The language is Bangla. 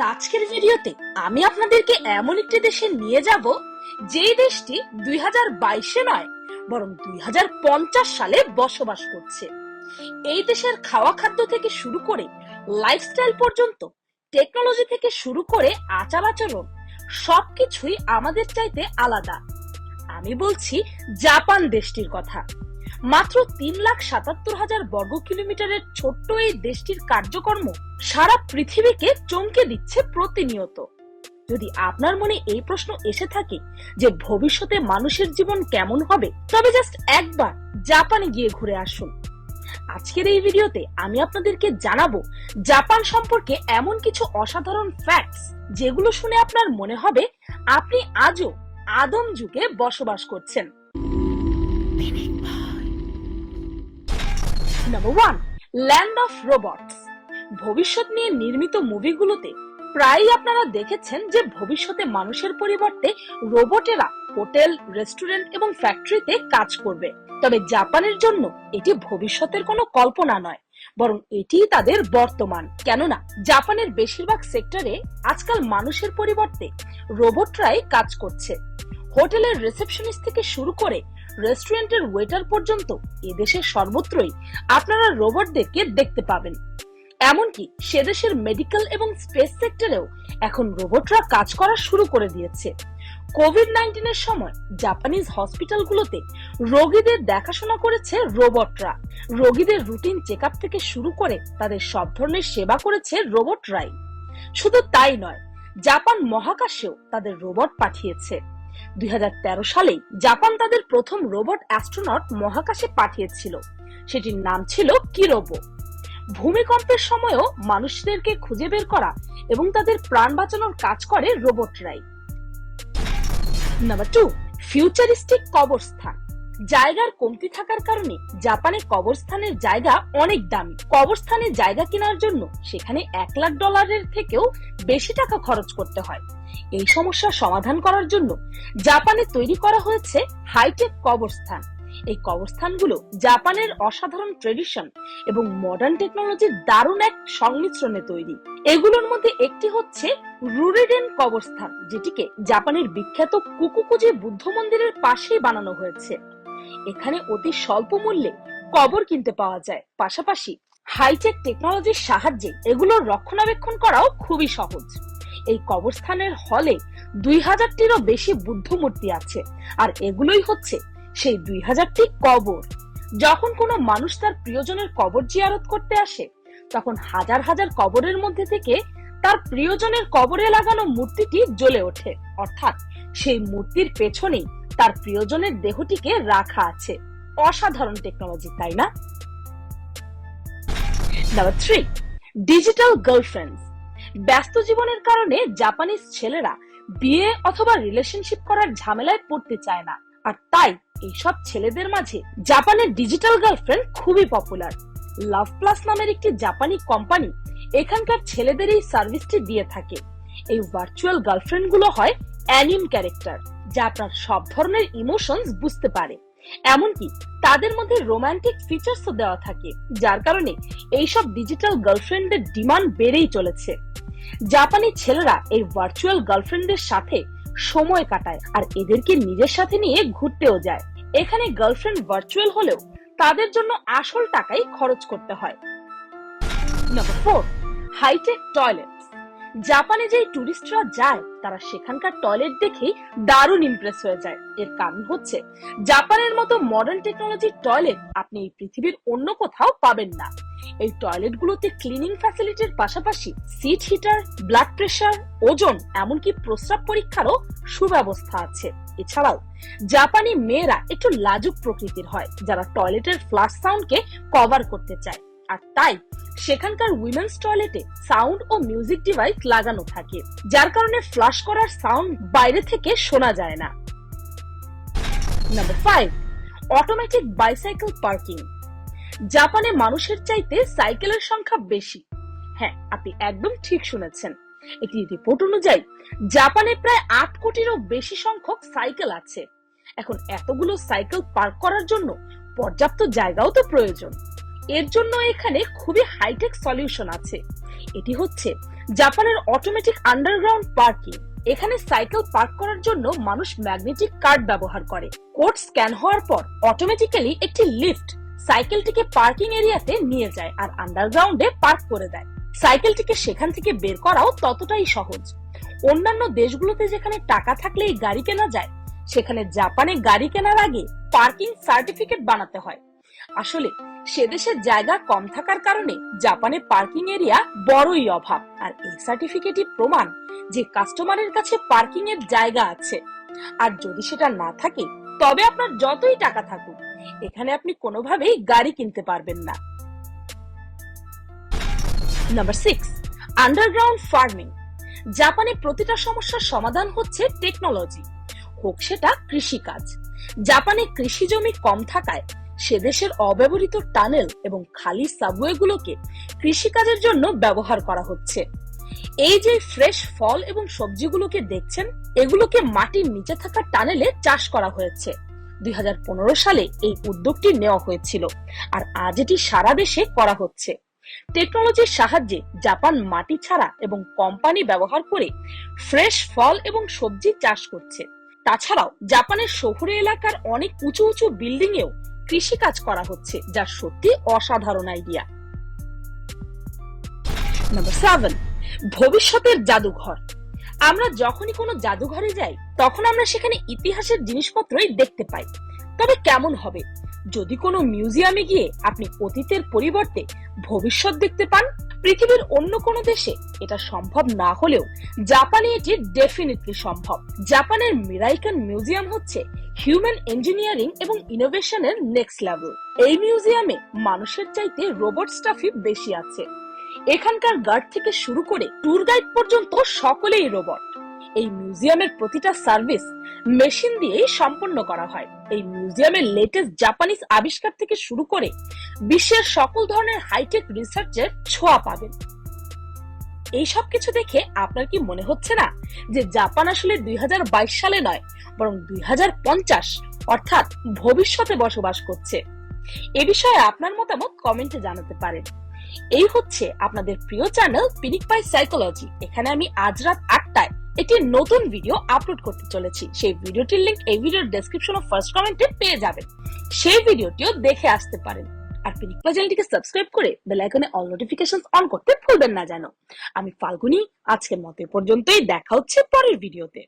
আমাদের আজকের ভিডিওতে আমি আপনাদেরকে এমন একটি দেশে নিয়ে যাব যেই দেশটি দুই হাজার বাইশে নয়, বরং দুই হাজার পঞ্চাশ সালে বসবাস করছে। এই দেশের খাওয়া খাদ্য থেকে শুরু করে লাইফস্টাইল পর্যন্ত টেকনোলজি থেকে শুরু করে আচার আচরণ, সবকিছুই আমাদের চাইতে আলাদা। আমি বলছি জাপান দেশটির কথা। মাত্র তিন লাখ সাতাত্তর হাজার বর্গ কিলোমিটারের ছোট্ট এই দেশটির কার্যকর্ম সারা পৃথিবীকে চমকে দিচ্ছে প্রতিনিয়ত। যদি আপনার মনে এই প্রশ্ন এসে থাকে যে ভবিষ্যতে মানুষের জীবন কেমন হবে, তবে জাস্ট একবার জাপানে গিয়ে ঘুরে আসুন। আজকের এই ভিডিওতে আমি আপনাদেরকে জানাব জাপান সম্পর্কে এমন কিছু অসাধারণ ফ্যাক্টস যেগুলো শুনে আপনার মনে হবে আপনি আজও আদম যুগে বসবাস করছেন। Number one land of robots ভবিষ্যৎ নিয়ে নির্মিত মুভিগুলোতে প্রায়ই আপনারা দেখেছেন যে ভবিষ্যতে মানুষের পরিবর্তে রোবটেরা হোটেল, রেস্টুরেন্ট এবং ফ্যাক্টরিতে কাজ করবে। তবে জাপানের জন্য এটি ভবিষ্যতের কোনো কল্পনা নয়, বরং এটিই তাদের বর্তমান। কেননা, জাপানের বেশিরভাগ সেক্টরে আজকাল মানুষের পরিবর্তে রোবটরাই কাজ করছে। হোটেলের রিসেপশনিস্ট থেকে শুরু করে রেস্টুরেন্টের ওয়েটার পর্যন্ত এদেশের সর্বত্রই আপনারা রোবটদেরকে দেখতে পাবেন। এমনকি সে দেশের মেডিকেল এবং স্পেস সেক্টরেও এখন রোবটরা কাজ করা শুরু করে দিয়েছে। কোভিড নাইন্টিনের সময় জাপানিজ হসপিটালগুলোতে রোগীদের দেখাশোনা করেছে রোবটরা। রোগীদের রুটিন চেক থেকে শুরু করে তাদের সব ধরনের সেবা করেছে রোবটরাই। শুধু তাই নয় জাপান মহাকাশেও তাদের রোবট পাঠিয়েছে। দুই হাজার তেরো সালে জাপান তাদের প্রথম রোবট অ্যাস্ট্রোনট মহাকাশে পাঠিয়েছিল। সেটির নাম ছিল কিরোবো। ভূমিকম্পের সময়ও মানুষদেরকে খুঁজে বের করা এবং তাদের প্রাণ বাঁচানোর কাজ করে রোবটরাই। নাম্বার টু, ফিউচারিস্টিক কবরস্থান। জায়গার কমতি থাকার কারণে জাপানে কবরস্থানের জায়গা অনেক দামি। কবরস্থানে জায়গা কেনার জন্য সেখানে এক লাখ ডলারের থেকেও বেশি টাকা খরচ করতে হয়। এই সমস্যার সমাধান করার জন্য জাপানে তৈরি করা হয়েছে হাইটেক কবরস্থান। এই কবরস্থানগুলো জাপানের অসাধারণ ট্রেডিশন এবং মডার্ন টেকনোলজির দারুণ এক সংমিশ্রণে তৈরি। এগুলোর মধ্যে একটি হচ্ছে রুরিডেন কবরস্থান, যেটিকে জাপানের বিখ্যাত কুকুকুজি বুদ্ধ মন্দিরের পাশেই বানানো হয়েছে। এখানে অতি স্বল্প মূল্যে কবর কিনতে পাওয়া যায়। পাশাপাশি হাইটেক টেকনোলজির সাহায্যে এগুলোর রক্ষণাবেক্ষণ করাও খুবই সহজ। এই কবরস্থানের হলে দুই হাজারটিরও বেশি বুদ্ধ মূর্তি আছে, আর এগুলোই হচ্ছে সেই দুই হাজারটি কবর। যখন কোনো মানুষ তার প্রিয়জনের কবর জিয়ারত করতে আসে, তখন হাজার হাজার কবরের মধ্যে থেকে তার প্রিয়জনের কবরে লাগানো মূর্তিটি জ্বলে ওঠে। অর্থাৎ সেই মূর্তির পেছনেই তার প্রিয়জনের দেহটিকে রাখা আছে। অসাধারণ টেকনোলজি তাই না? থ্রি ডিজিটাল গার্লফ্রেন্ডস ব্যস্ত জীবনের কারণে জাপানিজ ছেলেরা বিয়ে অথবা রিলেশনশিপ করার ঝামেলায় পড়তে চায় না। আর তাই এইসব ছেলেদের মাঝে জাপানের ডিজিটাল গার্লফ্রেন্ড খুবই পপুলার লাভ প্লাস নামের একটি জাপানি কোম্পানি এখানকার ছেলেদের এই সার্ভিসটি দিয়ে থাকে। এই ভার্চুয়াল গার্লফ্রেন্ডগুলো হয় অ্যানিম ক্যারেক্টার, যা আপনার সব ধরনের ইমোশনস বুঝতে পারে। এমনকি তাদের মধ্যে রোমান্টিক ফিচার্সও দেওয়া থাকে, যার কারণে এইসব ডিজিটাল গার্লফ্রেন্ডের ডিমান্ড বেড়েই চলেছে। জাপানি ছেলেরা এই ভার্চুয়াল গার্লফ্রেন্ডের সাথে সময় কাটায় আর এদেরকে নিজের সাথে নিয়ে ঘুরতেও যায়। এখানে গার্লফ্রেন্ড ভার্চুয়াল হলেও তাদের জন্য আসল টাকাই খরচ করতে হয়। নাম্বার ফোর হাইটেক টয়লেট জাপানে যেই টুরিস্টরা যায়, তারা সেখানকার টয়লেট দেখে দারুণ ইমপ্রেস হয়ে যায়। এর কারণ হচ্ছে, জাপানের মতো মডার্ন টেকনোলজির টয়লেট আপনি এই পৃথিবীর অন্য কোথাও পাবেন না। এই টয়লেট গুলোতে ক্লিনিং ফ্যাসিলিটির পাশাপাশি সিট হিটার ব্লাড প্রেশার ওজন, এমনকি প্রস্রাব পরীক্ষারও সুব্যবস্থা আছে। এছাড়াও, জাপানি মেয়েরা একটু লাজুক প্রকৃতির হয়, যারা টয়লেটের ফ্লাশ সাউন্ডকে কভার করতে চায়। আর তাই সেখানকার উইমেন্স টয়লেটে সাউন্ড ও মিউজিক ডিভাইস লাগানো থাকে, যার কারণে ফ্লাশ করার সাউন্ড বাইরে থেকে শোনা যায় না। Number five automatic bicycle parking জাপানে মানুষের চাইতে সাইকেলের সংখ্যা বেশি। হ্যাঁ আপনি একদম ঠিক শুনেছেন। একটি রিপোর্ট অনুযায়ী, জাপানে প্রায় আট কোটিরও বেশি সংখ্যক সাইকেল আছে। এখন এতগুলো সাইকেল পার্ক করার জন্য পর্যাপ্ত জায়গাও তো প্রয়োজন। এর জন্য এখানে খুবই হাইটেক সলিউশন আছে। এটি হচ্ছে জাপানের অটোমেটিক আন্ডারগ্রাউন্ড পার্কিং এখানে সাইকেল পার্ক করার জন্য মানুষ ম্যাগনেটিক কার্ড ব্যবহার করে। কোড স্ক্যান হওয়ার পর অটোমেটিক্যালি একটি লিফট সাইকেলটিকে পার্কিং এরিয়াতে নিয়ে যায় আর আন্ডারগ্রাউন্ডে পার্ক করে দেয়। সাইকেলটিকে সেখান থেকে বের করাও ততটাই সহজ। অন্যান্য দেশগুলোতে যেখানে টাকা থাকলেই গাড়ি কেনা যায়, সেখানে জাপানে গাড়ি কেনার আগে পার্কিং সার্টিফিকেট বানাতে হয়। আসলে সে দেশের জায়গা কম থাকার কারণে জাপানে পার্কিং এরিয়া বড়ই অভাব। আর এই সার্টিফিকেটই প্রমাণ যে কাস্টমারের কাছে পার্কিং এর জায়গা আছে। আর যদি সেটা না থাকে, তবে আপনার যতই টাকা থাকুক, এখানে আপনি কোনোভাবেই গাড়ি কিনতে পারবেন না। নাম্বার সিক্স আন্ডারগ্রাউন্ড ফার্মিং জাপানে প্রতিটা সমস্যার সমাধান হচ্ছে টেকনোলজি হোক সেটা কৃষিকাজ। জাপানে কৃষি জমি কম থাকায় সে দেশের অব্যবহৃত টানেল এবং খালি সাবওয়েগুলোকে কৃষিকাজের জন্য ব্যবহার করা হচ্ছে। এই যে ফ্রেশ ফল এবং সবজিগুলোকে দেখছেন, এগুলোকে মাটির নিচে থাকা টানেলে চাষ করা হয়েছে। দুই সালে এই উদ্যোগটি নেওয়া হয়েছিল আর আজ এটি সারা দেশে করা হচ্ছে। টেকনোলজির সাহায্যে জাপান মাটি ছাড়া এবং কোম্পানি ব্যবহার করে ফ্রেশ ফল এবং সবজি চাষ করছে। তাছাড়াও জাপানের শহুরে এলাকার অনেক উঁচু উঁচু বিল্ডিং এও কৃষি কাজ করা হচ্ছে, যা সত্যি অসাধারণ আইডিয়া নাম্বার সেভেন ভবিষ্যতের জাদুঘর। আমরা যখনই কোনো জাদুঘরে যাই, তখন আমরা সেখানে ইতিহাসের জিনিসপত্রই দেখতে পাই। তবে কেমন হবে? যদি কোনো মিউজিয়ামে গিয়ে আপনি অতীতের পরিবর্তে ভবিষ্যৎ দেখতে পান, পৃথিবীর অন্য কোনো দেশে এটা সম্ভব না হলেও জাপানে এটি ডেফিনেটলি সম্ভব। জাপানের মিরাইকান মিউজিয়াম হচ্ছে হিউম্যান ইঞ্জিনিয়ারিং এবং ইনোভেশনের নেক্সট লেভেল এই মিউজিয়ামে মানুষের চাইতে রোবট স্টাফই বেশি আছে। এখানকার গার্ড থেকে শুরু করে ট্যুর গাইড পর্যন্ত সকলেই রোবট এই মিউজিয়ামের প্রতিটা সার্ভিস মেশিন দিয়েই সম্পন্ন করা হয়। এই মিউজিয়ামের লেটেস্ট জাপানিজ আবিষ্কার থেকে শুরু করে বিশ্বের সকল ধরনের হাইটেক রিসার্চের ছোঁয়া পাবেন। এই সব কিছু দেখে আপনার কি মনে হচ্ছে না যে জাপান আসলে দুই হাজার বাইশ সালে নয়, বরং দুই হাজার পঞ্চাশ, অর্থাৎ ভবিষ্যতে বসবাস করছে? এ বিষয়ে আপনার মতামত কমেন্টে জানাতে পারেন। এই হচ্ছে আপনাদের প্রিয় চ্যানেল পিনিক পাই সাইকোলজি। এখানে আমি আজ রাত আটটায় একটি নতুন ভিডিও আপলোড করতে চলেছি। সেই ভিডিওটির লিংক এই ভিডিওর ডেসক্রিপশন ও ফার্স্ট কমেন্টে পেয়ে যাবেন। সেই ভিডিওটিও দেখে আসতে পারেন। আর পিনিক চ্যানেলটিকে সাবস্ক্রাইব করে বেল আইকনে অল নোটিফিকেশন অন করতে ভুলবেন না যেন। আমি ফাল্গুনি, আজকের মতো পর্যন্তই, দেখা হচ্ছে পরের ভিডিওতে